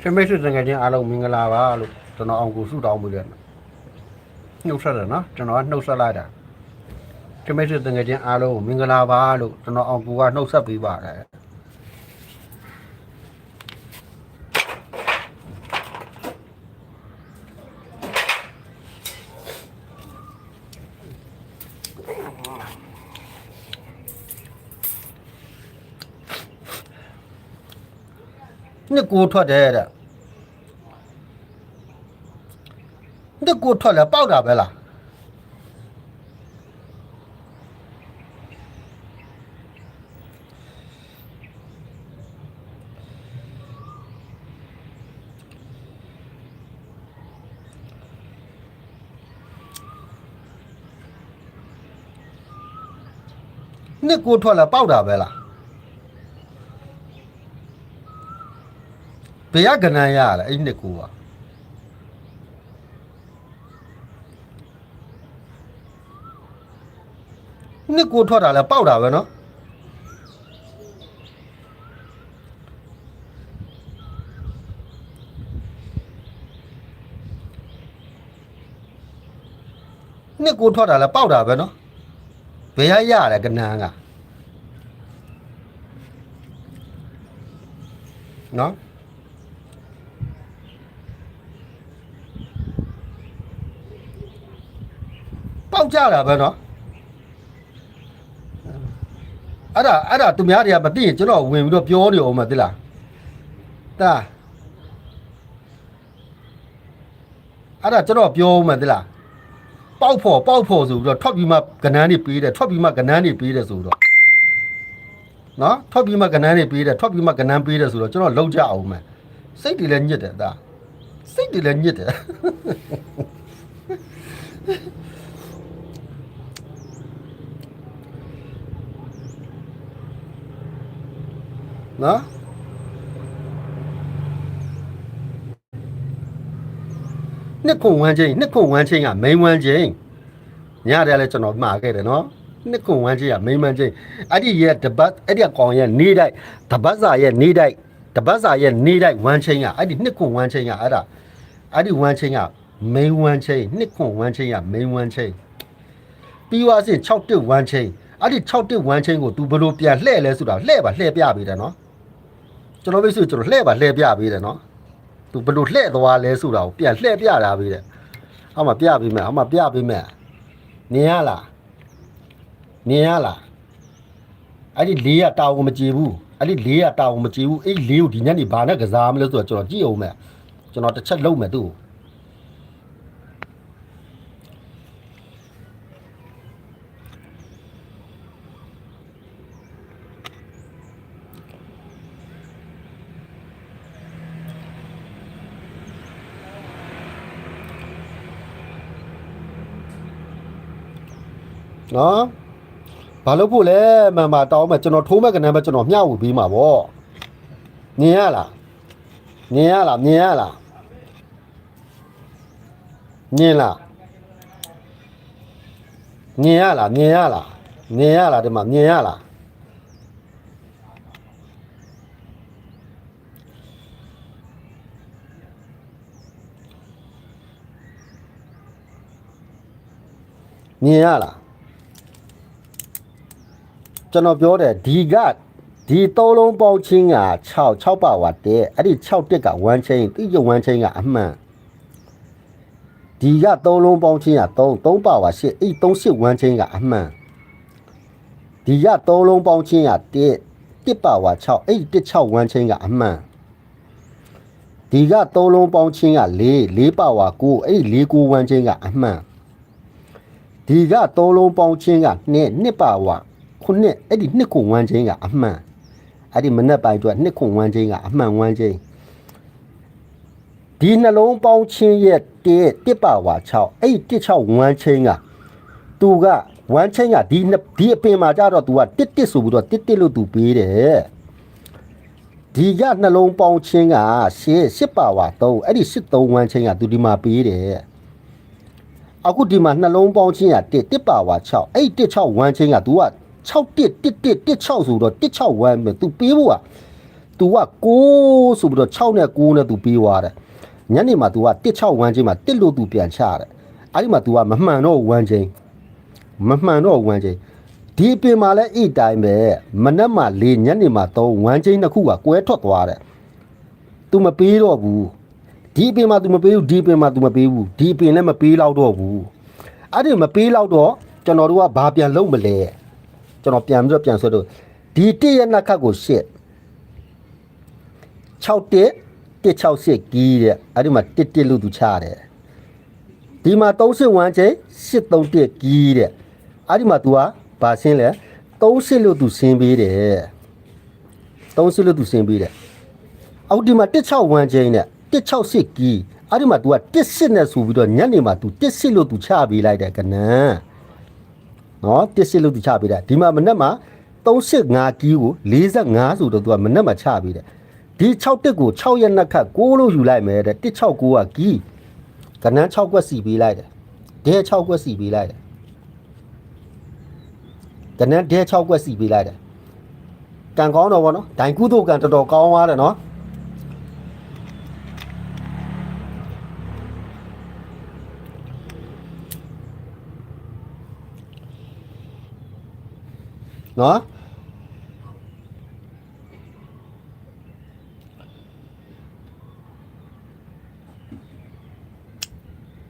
ရှင်မိတ်ဆွေတငယ်ချင်းအားလုံးမင်္ဂလာပါလို့ကျွန်တော်အောင်ကိုဆုတောင်းပေးတယ်နှုတ်ဆက်တယ်နော်ကျွန်တော်ကနှုတ်ဆက်လိုက်တာရှင်မိတ်ဆွေတငယ်ချင်းအားလုံးမင်္ဂလာပါလို့ကျွန်တော်အောင်ကိုကနှုတ်ဆက်ပေးပါတယ် နှစ်ကိုထွက်တယ်တဲ့နှစ်ကိုထွက်လဲပေါက်တာပဲလားနှစ်ကိုထွက်လဲပေါက်တာပဲလား ဘယ်ရကနန်းရလဲအဲ့နှစ်ကိုကနှစ်ကိုထွက်တာလဲပေါက်တာပဲနော်နှစ်ကိုထွက်တာလဲပေါက်တာပဲနော်ဘယ်ရရလဲကနန်းကနော်ပေါက် ကြတာပဲနော်အဲ့ဒါအဲ့ဒါသူများတွေကမသိရင်ကျွန်တော်ဝင်ပြီးတော့ပြောနေအောင်မသိလားတာအဲ့ဒါကျွန်တော်ပြောအောင်မသိလားပေါက်ဖို့ပေါက်ဖို့ဆိုပြီးတော့ထွက်ပြီးမှကနန်းနေပေးတယ်ထွက်ပြီးမှကနန်းနေပေးတယ်ဆိုတော့နော်ထွက်ပြီးမှကနန်းနေပေးတယ်ထွက်ပြီးမှကနန်းပေးတယ်ဆိုတော့ကျွန်တော်လောက်ကြအောင်မယ်စိတ်တွေလည်းညစ်တယ်တာစိတ်တွေလည်းညစ်တယ် နော်နှစ်ခုဝမ်းချင်းနှစ်ခုဝမ်းချင်းကမိန်ဝမ်းချင်းညတယ်လဲကျွန်တော်မှားခဲ့တယ်နော်နှစ်ခုဝမ်းချင်းကမိန်ဝမ်းချင်းအဲ့ဒီရဲ့တပတ်အဲ့ဒီကောင်ရဲ့နေတိုက်တပတ်စာရဲ့နေတိုက်တပတ်စာရဲ့နေတိုက်ဝမ်းချင်းကအဲ့ဒီနှစ်ခုဝမ်းချင်းကအဲ့ဒါအဲ့ဒီဝမ်းချင်းကမိန်ဝမ်းချင်းနှစ်ခုဝမ်းချင်းကမိန်ဝမ်းချင်းပြီးွားစဉ်6တက်ဝမ်းချင်းအဲ့ဒီ6တက်ဝမ်းချင်းကို तू ဘယ်လိုပြန်လှဲ့လဲဆိုတာလှဲ့ပါလှဲ့ပြပေးတယ်နော် ကျွန်တော်မိတ်ဆွေကျွန်တော်လှည့်ပါလှည့်ပြပေးတယ်နော်သူဘယ်လိုလှည့်သွားလဲဆိုတာကိုပြန်လှည့်ပြတာပေးတယ်အောက်မှာပြပေးမယ်အောက်မှာပြပေးမယ်နင်ရလားနင်ရလားအဲ့ဒီလေးကတာဝန်မကြည့်ဘူးအဲ့ဒီလေးကတာဝန်မကြည့်ဘူးအဲ့ဒီလေးကိုဒီညနေဘာနဲ့ကစားမလဲဆိုတော့ကျွန်တော်ကြည့်အောင်မယ်ကျွန်တော်တစ်ချက်လုံးမယ်သူ့ကို နော်ဘာလို့ဖို့လဲမှန်ပါတောင်းမယ်ကျွန်တော်ထိုးမဲ့ကနန်းပဲကျွန်တော်မျှဝေပေးမှာပေါ့မြင်ရလားမြင်ရလားမြင်ရလားမြင်လားမြင်ရလားမြင်ရလားမြင်ရလားဒီမှာမြင်ရလားမြင်ရလား ကျွန်တော်ပြောတယ်ဒီကဒီသုံးလုံးပေါင်းချင်းက6 6ပါဝတ်တဲ့အဲ့ဒီ6တက်က1ချင်းတိကျ1ချင်းကအမှန်ဒီကသုံးလုံးပေါင်းချင်းက3 3ပါဝါ8အဲ့3 8 1ချင်းကအမှန်ဒီကသုံးလုံးပေါင်းချင်းက1 1ပါဝါ6အဲ့1 6 1ချင်းကအမှန်ဒီကသုံးလုံးပေါင်းချင်းက4 4ပါဝါ9အဲ့4 9 1ချင်းကအမှန်ဒီကသုံးလုံးပေါင်းချင်းက2 2ပါဝါ ခုနှစ်အဲ့ဒီနှစ်ခုဝမ်းချင်းကအမှန်အဲ့ဒီမနက်ပိုင်းအတွက်နှစ်ခုဝမ်းချင်းကအမှန်ဝမ်းချင်းဒီနှလုံးပေါင်းချင်းရဲ့တစ်တစ်ပါဝါ6အဲ့ဒီ16ဝမ်းချင်းကသူကဝမ်းချင်းကဒီနှစ်ဒီအပင်မှာကြတော့ तू ကတစ်တစ်ဆိုပြီးတော့တစ်တစ်လို့ तू ပေးတယ်ဒီကနှလုံးပေါင်းချင်းကရှစ်ရှစ်ပါဝါ3အဲ့ဒီ73ဝမ်းချင်းက तू ဒီမှာပေးတယ်အခုဒီမှာနှလုံးပေါင်းချင်းကတစ်တစ်ပါဝါ6အဲ့ဒီ16ဝမ်းချင်းက तू က 6တစ်တစ်တစ်တစ်6ဆိုတော့တစ်6ဝမ်းပဲ तू ပေးဖို့က तू က6ဆိုပြီးတော့6နဲ့9နဲ့ तू ပြီးသွားတယ်ညနေမှာ तू က16ဝမ်းချင်းမှာတစ်လို့ तू ပြန်ချတယ်အဲ့ဒီမှာ तू ကမမှန်တော့ဝမ်းချင်းမမှန်တော့ဝမ်းချင်းဒီအပင်မှာလည်းအဲ့တိုင်းပဲမနက်မှာ၄ညနေမှာ3ဝမ်းချင်းတစ်ခုကကွဲထွက်သွားတယ် तू မပေးတော့ဘူးဒီအပင်မှာ तू မပေးဘူးဒီအပင်မှာ तू မပေးဘူးဒီအပင်လည်းမပေးတော့တော့ဘူးအဲ့ဒီမပေးတော့တော့ကျွန်တော်တို့ကဘာပြန်လုပ်မလဲ ကျွန်တော်ပြန်ပြီးတော့ပြန်ဆွဲတော့ဒီတည့်ရနှစ်ခတ်ကိုရှစ်6တက်168ကီးတဲ့အဲ့ဒီမှာတစ်တစ်လို့သူချတယ်ဒီမှာ30ဝမ်းချိန်831ကီးတဲ့အဲ့ဒီမှာ तू ကဘာရှင်းလဲ30လို့သူရှင်းပေးတယ်30လို့သူရှင်းပေးတယ် အောက်ဒီမှာ16ဝမ်းချင်းနဲ့168ကီးအဲ့ဒီမှာ तू က18နဲ့ဆိုပြီးတော့ညနေမှာ तू 18လို့ तू ချပေးလိုက်တယ်ကနန်း နော်18လို့ तू ချပေးတယ်ဒီမှာမနေ့မှာ35ကီးကို45ဆိုတော့ तू ကမနေ့မှာချပေးတယ်ဒီ6တက်ကို6ရက်နှစ်ခတ်6လို့ယူလိုက်မယ်တဲ့169ကကီးကနန်း6ကွက်စီပေးလိုက်တယ်ဒဲ6ကွက်စီပေးလိုက်တယ်ကနန်းဒဲ6ကွက်စီပေးလိုက်တယ်ကံကောင်းတော့ဗောနော်ဒိုင်ကုသိုလ်ကံတော်တော်ကောင်းသွားတယ်နော် နော်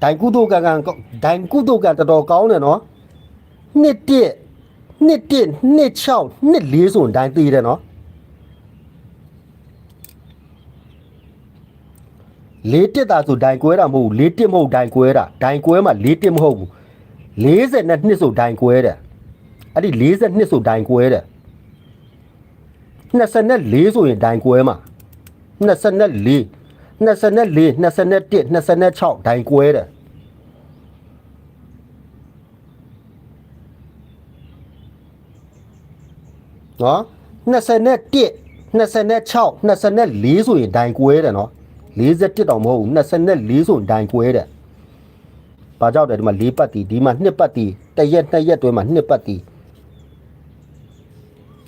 ဒိုင်ကုတုကံကံဒိုင်ကုတုကံတော်တော်ကောင်းတယ်နော်နှစ်တစ်နှစ်တစ်နှစ်6နှစ်4ဆိုရင်ဒိုင်သေးတယ်နော်လေးတစ်တာဆိုဒိုင်ကွဲတာမဟုတ်ဘူးလေးတစ်မဟုတ်ဒိုင်ကွဲတာဒိုင်ကွဲမှာလေးတစ်မဟုတ်ဘူး40နဲ့နှစ်ဆိုဒိုင်ကွဲတယ် အဲ့ဒီ42ဆိုဒိုင်ကွဲတယ်24ဆိုရင်ဒိုင်ကွဲမှာ24 24 21 26ဒိုင်ကွဲတယ်နော်21 26 24ဆိုရင်ဒိုင်ကွဲတယ်နော်41တောင်မဟုတ်ဘူး24ဆိုရင်ဒိုင်ကွဲတယ်ဘာကြောက်တယ်ဒီမှာ၄ပတ်တီဒီမှာ2ပတ်တီတစ်ရက်2ရက်တွဲမှာ2ပတ်တီ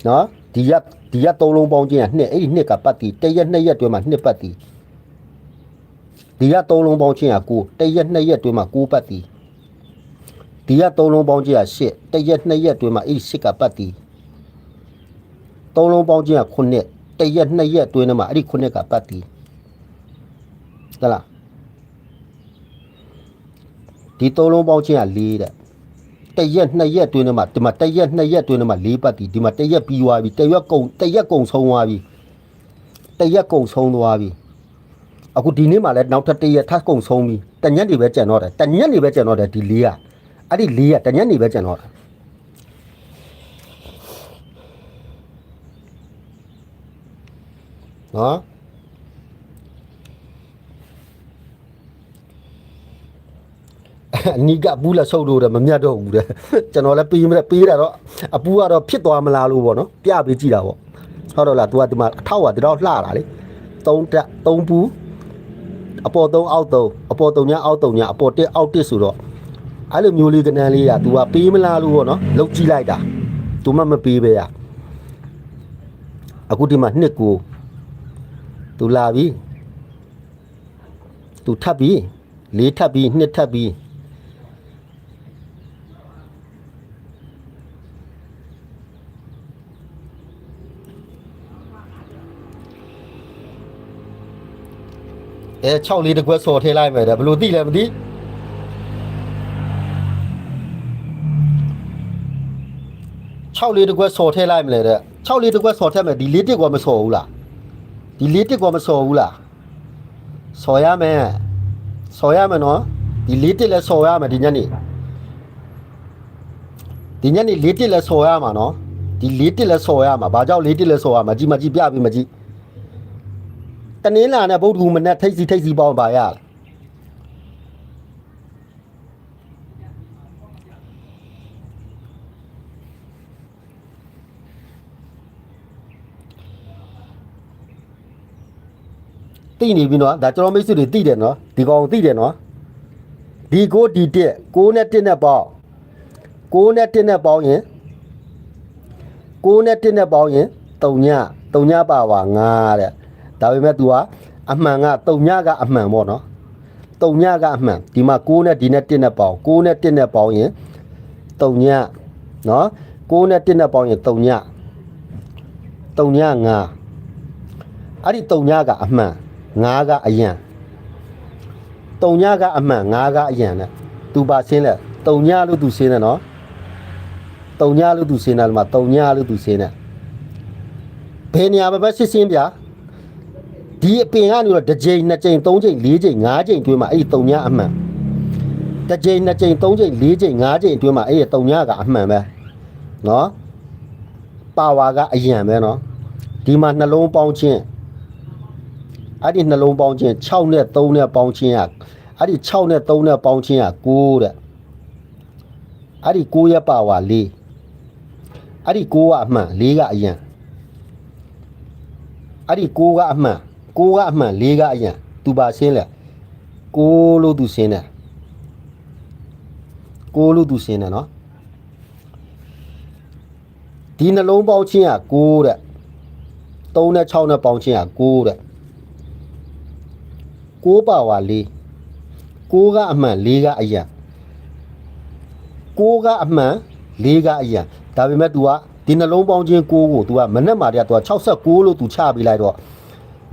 နော်ဒီရက်ဒီရက်သုံးလုံးပေါင်းချင်းက2အဲ့ဒီ2ကပတ်တီတစ်ရက်2ရက်တွဲမှာ2ပတ်တီဒီရက်သုံးလုံးပေါင်းချင်းက9တစ်ရက်2ရက်တွဲမှာ9ပတ်တီဒီရက်သုံးလုံးပေါင်းချင်းက8တစ်ရက်2ရက်တွဲမှာအဲ့ဒီ8ကပတ်တီသုံးလုံးပေါင်းချင်းက9တစ်ရက်2ရက်တွဲမှာအဲ့ဒီ9ကပတ်တီဟုတ်လားဒီသုံးလုံးပေါင်းချင်းက၄တဲ့ တစ်ရက်နှစ်ရက်တွင်းထဲမှာဒီမှာတစ်ရက်နှစ်ရက်တွင်းထဲမှာ၄ပတ်တီဒီမှာတစ်ရက်ပြီးသွားပြီတစ်ရက်ကုန်တစ်ရက်ကုန်ဆုံးသွားပြီတစ်ရက်ကုန်ဆုံးသွားပြီအခုဒီနေ့မှလည်းနောက်ထပ်တစ်ရက်ထပ်ကုန်ဆုံးပြီတညက်နေပဲကြံတော့တယ်တညက်နေပဲကြံတော့တယ်ဒီ၄ကအဲ့ဒီ၄ကတညက်နေပဲကြံတော့တယ်နော် အနီးကဘူးလက်ဆုပ်လို့တယ်မမြတ်တော့ဘူးတဲ့ကျွန်တော်လည်းပေးမပေးတာတော့အပူကတော့ဖြစ်သွားမလားလို့ပေါ့နော်ပြပေးကြည့်တာပေါ့ဟုတ်တော့လား तू ကဒီမှာအထောက်ကဒီတော့လှတာလေ3တက်3ပူအပေါ်3အောက်3အပေါ်3ညအောက်3ညအပေါ်1အောက်1ဆိုတော့အဲ့လိုမျိုးလေးကနန်းလေးက तू ကပေးမလားလို့ပေါ့နော်လုတ်ကြည့်လိုက်တာ तू မှမပေးပဲရအခုဒီမှာနှစ်ကို तू လာပြီ तू ထပ်ပြီလေးထပ်ပြီနှစ်ထပ်ပြီ အဲ6လေးတစ်ခွက်စော်ထည့်လိုက်မယ်တဲ့ဘယ်လိုသိလဲမသိ6လေးတစ်ခွက်စော်ထည့်လိုက်မလဲတဲ့6လေးတစ်ခွက်စော်ထည့်မယ်ဒီလေးတစ်ကွာမစော်ဘူးလားဒီလေးတစ်ကွာမစော်ဘူးလားစော်ရမယ်စော်ရမယ်နော်ဒီလေးတစ်လည်းစော်ရမယ်ဒီညနေဒီညနေလေးတစ်လည်းစော်ရမှာနော်ဒီလေးတစ်လည်းစော်ရမှာဘာကြောင့်လေးတစ်လည်းစော်ရမှာကြည်မကြည်ပြပြီးမကြည် တနင်္လာနဲ့ဗုဒ္ဓဟူမနဲ့ထိတ်စီထိတ်စီပေါင်းပါရလားတိနေပြီနော်ဒါကျွန်တော်မိတ်ဆွေတွေတိတယ်နော်ဒီကောင်တိတယ်နော်ဒီကိုဒီတက်ကိုနဲ့တက်နဲ့ပေါင်းကိုနဲ့တက်နဲ့ပေါင်းရင်ကိုနဲ့တက်နဲ့ပေါင်းရင်3ညတုံညပါဝါ9တဲ့ ဒါပေမဲ့ तू ကအမှန်ကတုံညကအမှန်ပေါ့နော်တုံညကအမှန်ဒီမှာ6နဲ့ဒီနဲ့1နဲ့ပေါင်း6နဲ့1နဲ့ပေါင်းရင်တုံညနော်6နဲ့1နဲ့ပေါင်းရင်တုံညတုံည9အဲ့ဒီတုံညကအမှန်9ကအယံတုံညကအမှန်9ကအယံနဲ့ तू ပါရှင်းလဲတုံညလို့ तू ရှင်းတယ်နော်တုံညလို့ तू ရှင်းတယ်ဒီမှာတုံညလို့ तू ရှင်းတယ်ဘယ်နေရာပဲပဲရှင်းရှင်းဗျာ ဒီအပင်ကနေတော့တစ်ကြိမ်နှစ်ကြိမ်သုံးကြိမ်လေးကြိမ်ငါးကြိမ်အတွင်းမှာအဲ့ဒီတုံညာအမှန်တစ်ကြိမ်နှစ်ကြိမ်သုံးကြိမ်လေးကြိမ်ငါးကြိမ်အတွင်းမှာအဲ့ဒီတုံညာကအမှန်ပဲနော်ပါဝါကအယံပဲနော်ဒီမှာနှလုံးပေါင်းခြင်းအဲ့ဒီနှလုံးပေါင်းခြင်း6နဲ့3နဲ့ပေါင်းခြင်းကအဲ့ဒီ6နဲ့3နဲ့ပေါင်းခြင်းက9တဲ့အဲ့ဒီ9ရဲ့ပါဝါ4အဲ့ဒီ9ကအမှန်4ကအယံအဲ့ဒီကိုကအမှန် ကိုကအမှန်လေးကအရင်သူပါရှင်းလဲကိုလို့သူရှင်းတယ်ကိုလို့သူရှင်းတယ်နော်ဒီနှလုံးပေါင်းချင်းက6တဲ့3နဲ့6နဲ့ပေါင်းချင်းက6တဲ့6ပါဝါ4 6ကအမှန်4ကအရင်6ကအမှန်4ကအရင်ဒါပေမဲ့ तू ကဒီနှလုံးပေါင်းချင်း6ကို तू ကမနဲ့မာတည်းက तू က66လို့ तू ချပေးလိုက်တော့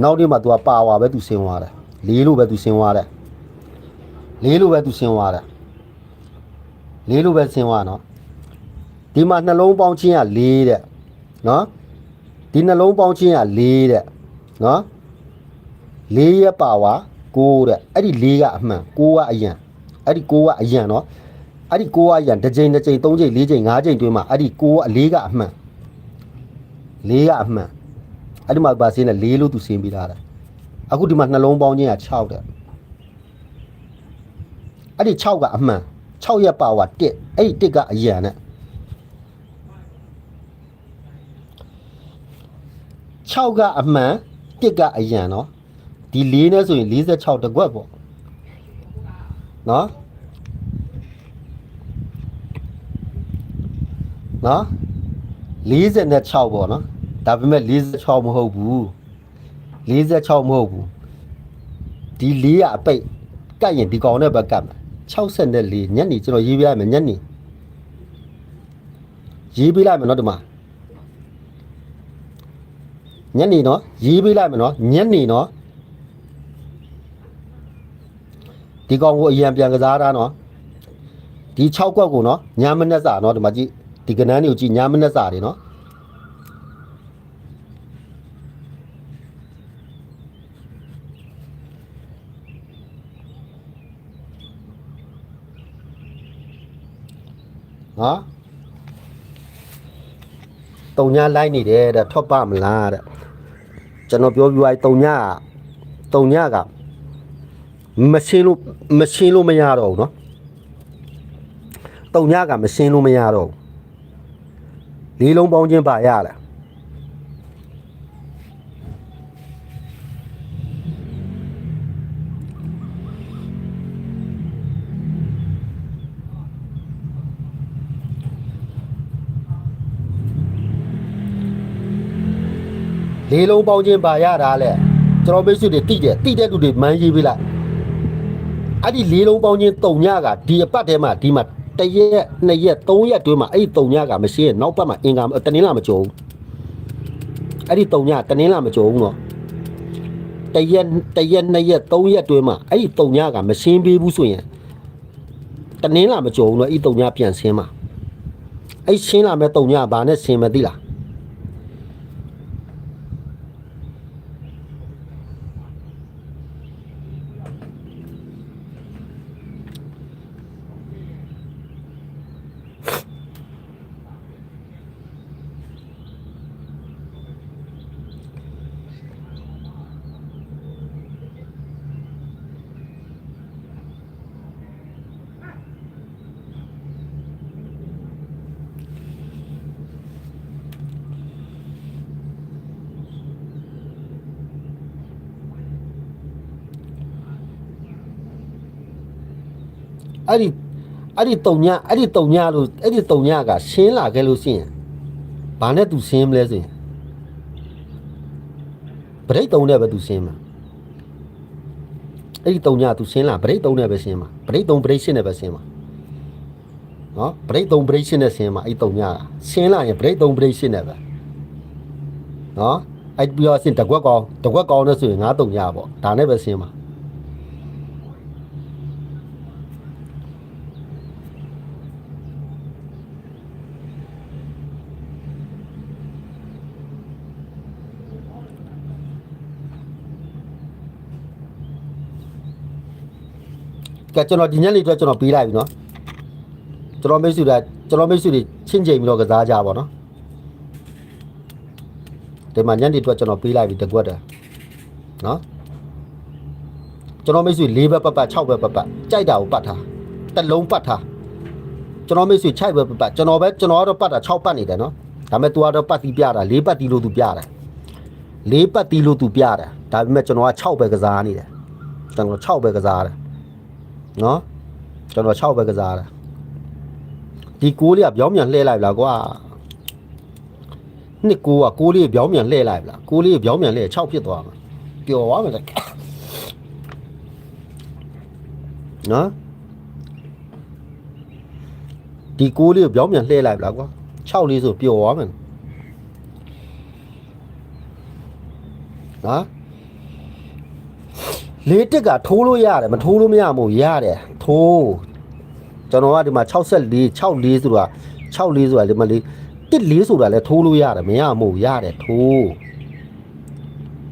နောက်နေ့မှာ तू ကပါဝါပဲ तू ဆင်းသွားတယ်4လို့ပဲ तू ဆင်းသွားတယ်4လို့ပဲ तू ဆင်းသွားတယ်4လို့ပဲဆင်းသွားနော်ဒီမှာနှလုံးပေါင်းချင်းက4တဲ့နော်ဒီနှလုံးပေါင်းချင်းက4တဲ့နော်4ရဲ့ပါဝါ6တဲ့အဲ့ဒီ4ကအမှန်6ကအယံအဲ့ဒီ6ကအယံနော် အဲ့ဒီကိုကအရန်တစ်ကြိမ်တစ်ကြိမ်သုံးကြိမ်လေးကြိမ်ငါးကြိမ်တွင်းမှာအဲ့ဒီကိုကအလေးကအမှန်လေးကအမှန် အဲ့ဒီမှာပါစင်းနဲ့လေးလို့သူစင်းပြီးသားတာအခုဒီမှာနှလုံးပေါင်းခြင်းက6တဲ့အဲ့ဒီ6ကအမှန်6ရက်ပါဝါ1အဲ့ဒီ1ကအရန်နဲ့6ကအမှန်1ကအရန်เนาะဒီ4နဲ့ဆိုရင်46တကွက်ပေါ့เนาะ နော်46ပေါ့နော် ဒါပေမဲ့46မဟုတ်ဘူး46မဟုတ်ဘူးဒီ4ကအပိတ်ကတ်ရင်ဒီကောင်နဲ့ပဲကတ်မှာ64ညက်နေကျွန်တော်ရေးပြရမယ်ညက်နေရေးပြလိုက်မယ်နော်ဒီမှာညက်နေနော်ရေးပြလိုက်မယ်နော်ညက်နေနော်ဒီကောင်ကိုအရင်ပြန်ကစားတာနော်ဒီ6ကွက်ကိုနော်ညမနဲ့စာနော်ဒီမှာကြည့်ဒီကနန်းတွေကိုကြည့်ညမနဲ့စာတွေနော် ဟာတုံညာလိုက်နေတယ်တဲ့ထွက်ပါမလားတဲ့ကျွန်တော်ပြောပြလိုက်တုံညာတုံညာကမရှင်းလို့မရှင်းလို့မရတော့ဘူးเนาะတုံညာကမရှင်းလို့မရတော့ဘူးလေးလုံးပေါင်းခြင်းပါရလား လေးလုံးပေါင်းခြင်းပါရတာလေကျွန်တော်မိတ်ဆွေတွေတိတယ်တိတဲ့လူတွေမန်းရေးပေးလိုက်အဲ့ဒီလေးလုံးပေါင်းခြင်းတုံညကဒီအပတ်ထဲမှာဒီမှာတရက်နှစ်ရက်သုံးရက်တွင်းမှာအဲ့ဒီတုံညကမရှိရင်နောက်ပတ်မှာအင်္ဂါတနင်္လာမကြုံဘူးအဲ့ဒီတုံညတနင်္လာမကြုံဘူးနော်တရက်တရက်နှစ်ရက်သုံးရက်တွင်းမှာအဲ့ဒီတုံညကမရှင်းပေးဘူးဆိုရင်တနင်္လာမကြုံဘူးနော်အဲ့ဒီတုံညပြန်ဆင်းမှာအဲ့ရှင်းလာမဲ့တုံညဘာနဲ့ဆင်းမသိလား အဲ့ဒီအဲ့ဒီတုံညအဲ့ဒီတုံညလို့အဲ့ဒီတုံညကရှင်းလာခဲ့လို့ရှိရင်ဘာနဲ့သူရှင်းမလဲဆိုရင်ဗရိတ်သုံးနဲ့ပဲသူဆင်းမှာအဲ့ဒီသုံးညသူဆင်းလာဗရိတ်သုံးနဲ့ပဲဆင်းမှာဗရိတ်သုံးဗရိတ်ရှင်းနဲ့ပဲဆင်းမှာနော်ဗရိတ်သုံးဗရိတ်ရှင်းနဲ့ဆင်းမှာအဲ့သုံးညဆင်းလာရင်ဗရိတ်သုံးဗရိတ်ရှင်းနဲ့ပဲနော်အဲ့ပြီးတော့ဆင်းတကွက်ကောင်တကွက်ကောင်နဲ့ဆိုရင်ငါးသုံးညပေါ့ဒါနဲ့ပဲဆင်းမှာ ကဲကျွန်တော်ဒီညနေအတွက်ကျွန်တော်ပေးလိုက်ပြီနော်ကျွန်တော်မိတ်ဆွေတွေကျွန်တော်မိတ်ဆွေတွေချင်းချိန်ပြီးတော့ကစားကြပါတော့ဒီမှာညနေအတွက်ကျွန်တော်ပေးလိုက်ပြီတကွက်တယ်နော်ကျွန်တော်မိတ်ဆွေ၄ဘက်ပတ်ပတ်6ဘက်ပတ်ပတ်ကြိုက်တာကိုပတ်ထားတစ်လုံးပတ်ထားကျွန်တော်မိတ်ဆွေ6ဘက်ပတ်ပတ်ကျွန်တော်ပဲကျွန်တော်ကတော့ပတ်တာ6ပတ်နေတယ်နော်ဒါပေမဲ့ तू ကတော့ပတ်တီးပြတာ၄ပတ်တီးလို့ तू ပြတယ်၄ပတ်တီးလို့ तू ပြတယ်ဒါပေမဲ့ကျွန်တော်က6ပဲကစားနေတယ်ကျွန်တော်6ပဲကစားတယ် နော်ကျွန်တော်6ပဲကစားတာဒီကိုးလေးကပြောင်းပြန်လှည့်လိုက်လားကွာနှစ်ကိုးကကိုးလေးပြောင်းပြန်လှည့်လိုက်လားကိုးလေးပြောင်းပြန်လှည့်6ဖြစ်သွားမှာပျော်သွားမှာလေနော်ဒီကိုးလေးကိုပြောင်းပြန်လှည့်လိုက်လားကွာ6လေးဆိုပျော်သွားမှာနော် လေးတက်ကထိုးလို့ရတယ်မထိုးလို့မရမို့ရတယ်ထိုးကျွန်တော်ကဒီမှာ64 64ဆိုတာ64ဆိုတာဒီမှာလေးတစ်လေးဆိုတာလဲထိုးလို့ရတယ်မရမို့ရတယ်ထိုး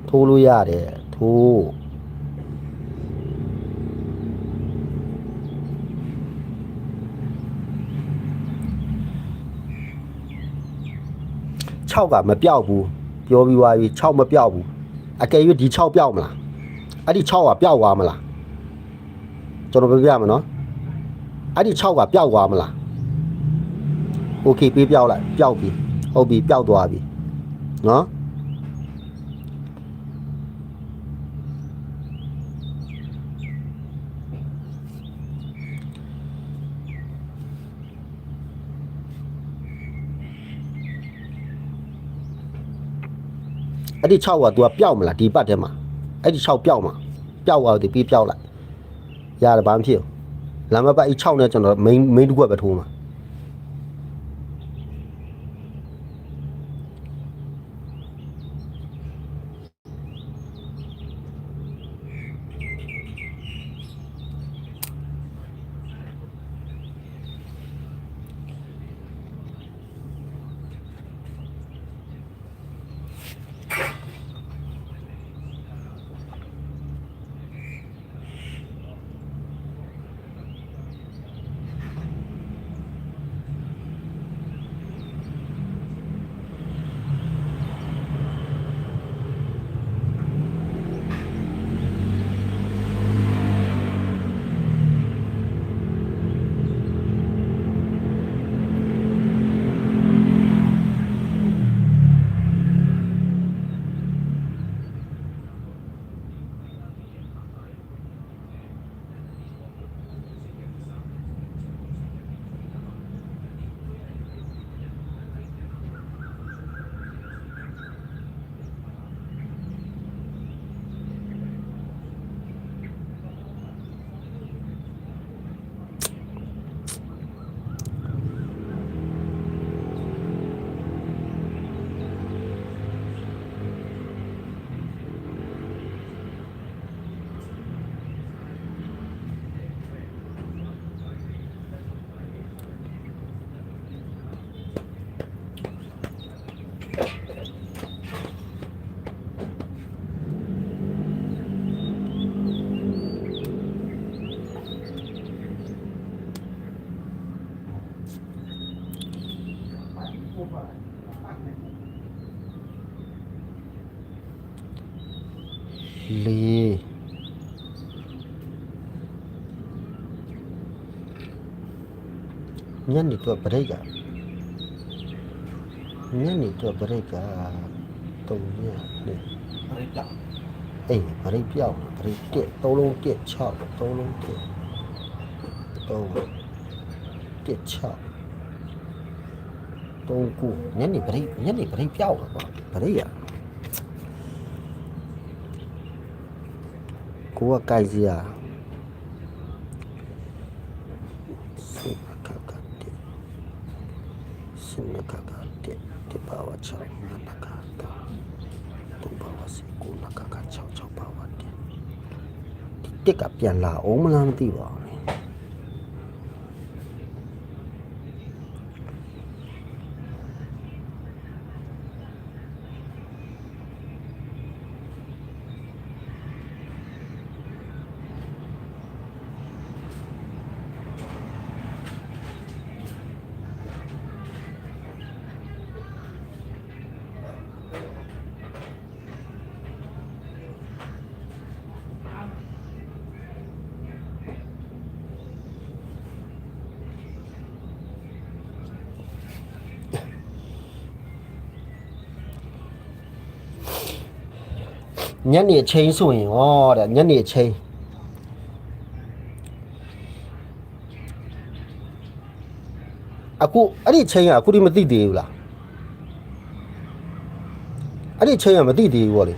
ထိုးလို့ရတယ်ထိုး6ကမပြောက်ဘူးပြောပြီးသွားပြီ6မပြောက်ဘူးအကယ်၍ဒီ6ပြောက်မလား အဲ့ဒီ6ကပျောက်သွားမလားကျွန်တော်ပြောပြမယ်နော်အဲ့ဒီ6ကပျောက်သွားမလားโอเคပေးပျောက်လိုက်ပျောက်ပြီဟုတ်ပြီပျောက်သွားပြီနော်အဲ့ဒီ6က तू ကပျောက်မလားဒီပတ်ထဲမှာ အဲ့ဒီ6ပျောက်မှာပျောက်သွားတယ်ပြီးပျောက်လိုက်ရတယ်ဘာမှမဖြစ်ဘူးလမ်းမပတ် ညနေတော့ဗရိတ်ကညနေတော့ဗရိတ်ကတုံညနေဘရိတ်တာအေးဗရိတ်ပြောက်ဗရိတ်တက်သုံးလုံးတက်6သုံးလုံးတက်သုံးတက်6သုံးခုညနေဗရိတ်ညနေဗရိတ်ပြောက်တာကွာဗရိတ်ရကိုကကြိုက်စီရစင်ကကတဲ့ စင်ကကတဲ့ဒီပါဝါချောင်းနကကတာတူပါဝါစီကိုနကကချောင်းချောင်းပါဝါတဲ့ဒီတက်ကပြန်လာအောင်မလားမသိပါဘူး ညနေချင်းဆိုရင်ဩတဲ့ညနေချင်းအခုအဲ့ဒီချင်းကအခုဒီမသိသေးဘူးလားအဲ့ဒီချင်းကမသိသေးဘူးဗောလေ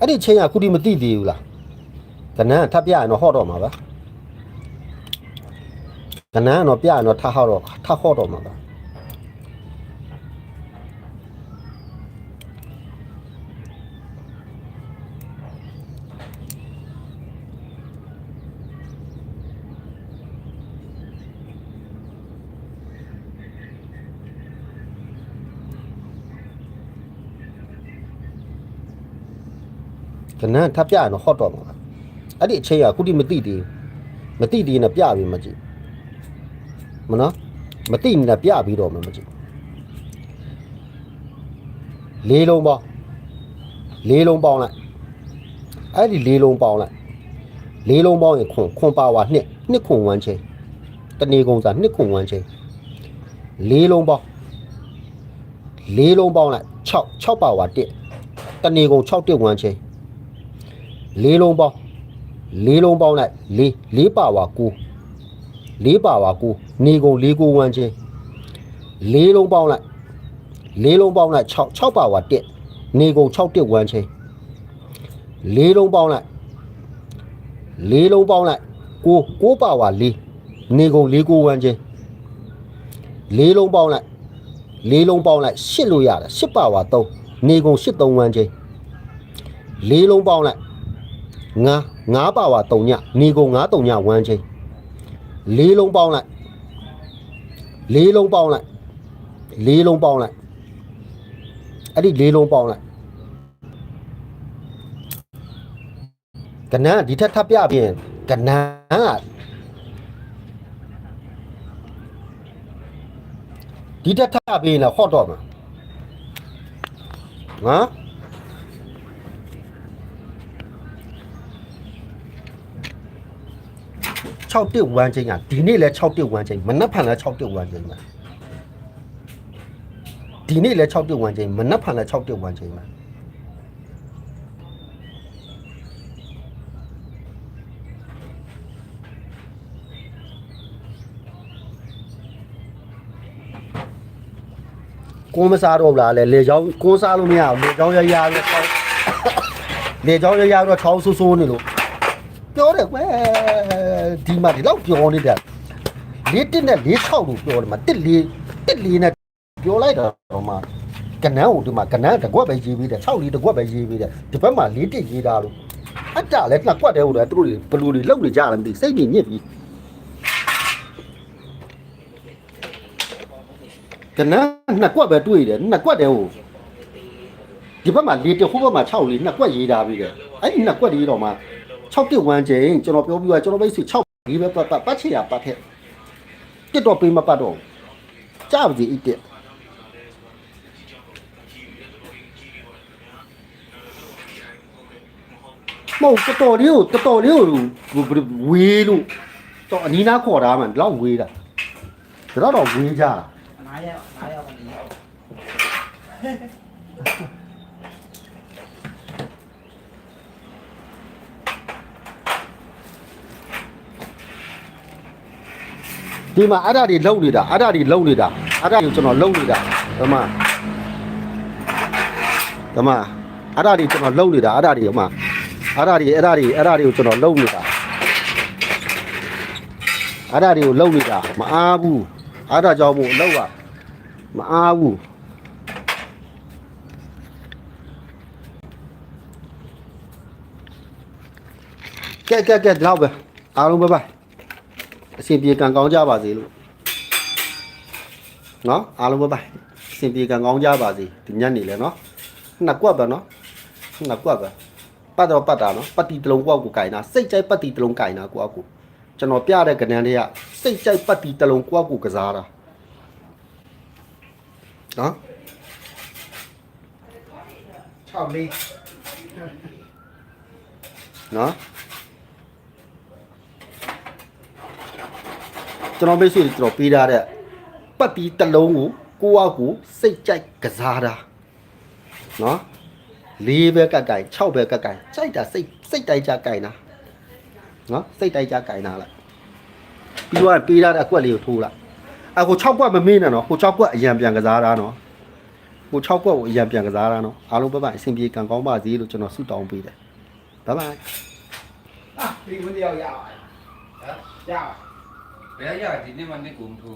အဲ့ဒီချင်းကအခုဒီမသိသေးဘူးလားကနန်းထပ်ပြရင်တော့ဟော့တော့မှာပါ ကနန်းတော့ပြရတော့ထဟောက်တော့ထဟောက်တော့မှာပါကနန်းထပ်ပြရတော့ဟော့တော့မှာပါအဲ့ဒီအချိန်ကအခုတိမသိသေးဘူးမသိသေးရင်ပြပြီးမကြည့် မနော်မသိနေတာပြပြီးတော့မှမကြည့်လေးလုံးပေါင်းလေးလုံးပေါင်းလိုက်အဲ့ဒီလေးလုံးပေါင်းလိုက်လေးလုံးပေါင်းရင်ခွန်ခွန်ပါဝါနှစ်နှစ်ခွန်ဝမ်းချင်းတနေကုန်စားနှစ်ခွန်ဝမ်းချင်းလေးလုံးပေါင်းလေးလုံးပေါင်းလိုက်6 6ပါဝါတစ်တနေကုန်6တစ်ဝမ်းချင်းလေးလုံးပေါင်းလေးလုံးပေါင်းလိုက်လေးလေးပါဝါ9 လေးပါပါကိုနေကုန်လေးကိုဝမ်းချင်းလေးလုံးပေါင်းလိုက်လေးလုံးပေါင်းလိုက်6 6ပါပါတက်နေကုန်6တက်ဝမ်းချင်းလေးလုံးပေါင်းလိုက်လေးလုံးပေါင်းလိုက်ကို6ပါပါလေးနေကုန်လေးကိုဝမ်းချင်းလေးလုံးပေါင်းလိုက်လေးလုံးပေါင်းလိုက်8လို့ရတယ်8ပါပါ3နေကုန်8 3ဝမ်းချင်းလေးလုံးပေါင်းလိုက်9 9ပါပါ3ညနေကုန်9 3ညဝမ်းချင်း လေးလုံးပေါင်းလိုက်လေးလုံးပေါင်းလိုက်လေးလုံးပေါင်းလိုက်အဲ့ဒီလေးလုံးပေါင်းလိုက်ကနန်းကဒီထက်ထပ်ပြပြင်ကနန်းကဒီထက်ထပ်ပြင်တော့ဟော့တော့မှာဟမ် 6တစ်ဝမ်းချင်းကဒီနေ့လဲ6တစ်ဝမ်းချင်းမနက်ဖြန်လဲ6တစ်ဝမ်းချင်းပဲဒီနေ့လဲ6တစ်ဝမ်းချင်းမနက်ဖြန်လဲ6တစ်ဝမ်းချင်းပဲကိုမစားတော့ဘူးလားလေလေချောင်းကိုစားလို့မရဘူးလေချောင်းရရရချောင်းလေချောင်းရရတော့ချောင်းဆူဆူနေလို့ ပြောတယ်ကွယ်ဒီမှာဒီတော့ပြောနေတယ်လေးတစ်နဲ့လေး၆လို့ပြောတယ်မှာတစ်လေးတစ်လေးနဲ့ပြောလိုက်တော့မှကနန်းကိုဒီမှာကနန်းတကွက်ပဲရေးပေးတယ်6လေးတကွက်ပဲရေးပေးတယ်ဒီဘက်မှာလေးတစ်ရေးတာလို့အတ္တလည်းနှစ်ကွက်တည်းဟိုလည်းသူတို့ဘလူတွေလောက်နေကြတယ်မသိစိတ်ညစ်ညစ်ပြီးကနန်းနှစ်ကွက်ပဲတွေ့တယ်နှစ်ကွက်တည်းဟိုဒီဘက်မှာလေးတစ်ဟိုဘက်မှာ6လေးနှစ်ကွက်ရေးတာပြီးတယ်အဲ့ဒီနှစ်ကွက်ရေးတော့မှ 6တစ်ဝမ်းချိန်ကျွန်တော်ပြောပြီးတော့ကျွန်တော်ပဲဆို6ဒီပဲပတ်ပတ်ပတ်ချရပတ်ထက်တစ်တော့ပေးမပတ်တော့ကြပါစီအစ်တက်မဟုတ်တော်တော်လေးကိုတော်တော်လေးကိုဝေးလို့တော့အနီးနားခေါ်တာမှတော့ဝေးတာဒါတော့ဝေးကြတာနားရနားရပါနေ ဒီမှာအဲ့ဒါတွေလုံနေတာအဲ့ဒါတွေလုံနေတာအဲ့ဒါကိုကျွန်တော်လုံနေတာဓမ္မဓမ္မအဲ့ဒါတွေကျွန်တော်လုံနေတာအဲ့ဒါတွေဓမ္မအဲ့ဒါတွေအဲ့ဒါတွေအဲ့ဒါတွေကိုကျွန်တော်လုံနေတာအဲ့ဒါတွေကိုလုံနေတာမအားဘူးအဲ့ဒါကြောင့်မို့လုံရမအားဘူးကဲကဲကဲဒီလောက်ပဲအားလုံးပဲပါ အစီပြေကံကောင်းကြပါစေလို့နော်အားလုံးပဲပါအစဉ်ပြေကံကောင်းကြပါစေဒီညနေလဲနော်နှစ်ကွက်ပဲနော်နှစ်ကွက်ပဲပတ်တော့ပတ်တာနော်ပတ်တီတစ်လုံးကွက်ကိုကင်တာစိတ်ကြိုက်ပတ်တီတစ်လုံးကင်တာကွက်ကိုကျွန်တော်ပြတဲ့ကဏ္ဍတွေကစိတ်ကြိုက်ပတ်တီတစ်လုံးကွက်ကိုကစားတာနော်6လေးနော် ကျွန်တော်မိတ်ဆွေကျွန်တော်ပေးထားတဲ့ပတ်ပြီးတလုံးကိုကိုယ့်အကူစိတ်ကြိုက်ကစားတာနော်လေးပဲကကိုင်6ပဲကကိုင်ကြိုက်တာစိတ်စိတ်တိုက်ကြကိုင်တာနော်စိတ်တိုက်ကြကိုင်တာလားပြီးတော့ပေးထားတဲ့အကွက်လေးကိုထိုးလိုက်အခု6ကွက်မမေ့နဲ့နော်ဟို6ကွက်အရန်ပြန်ကစားတာနော်ဟို6ကွက်ကိုအရန်ပြန်ကစားတာနော်အားလုံးဘိုင်ဘိုင်အဆင်ပြေကံကောင်းပါစေလို့ကျွန်တော်ဆုတောင်းပေးတယ်ဘိုင်ဘိုင်啊，离婚都要压完，啊，压完。 แล้วยอดจิตนี่มันไม่กลุ่มถูก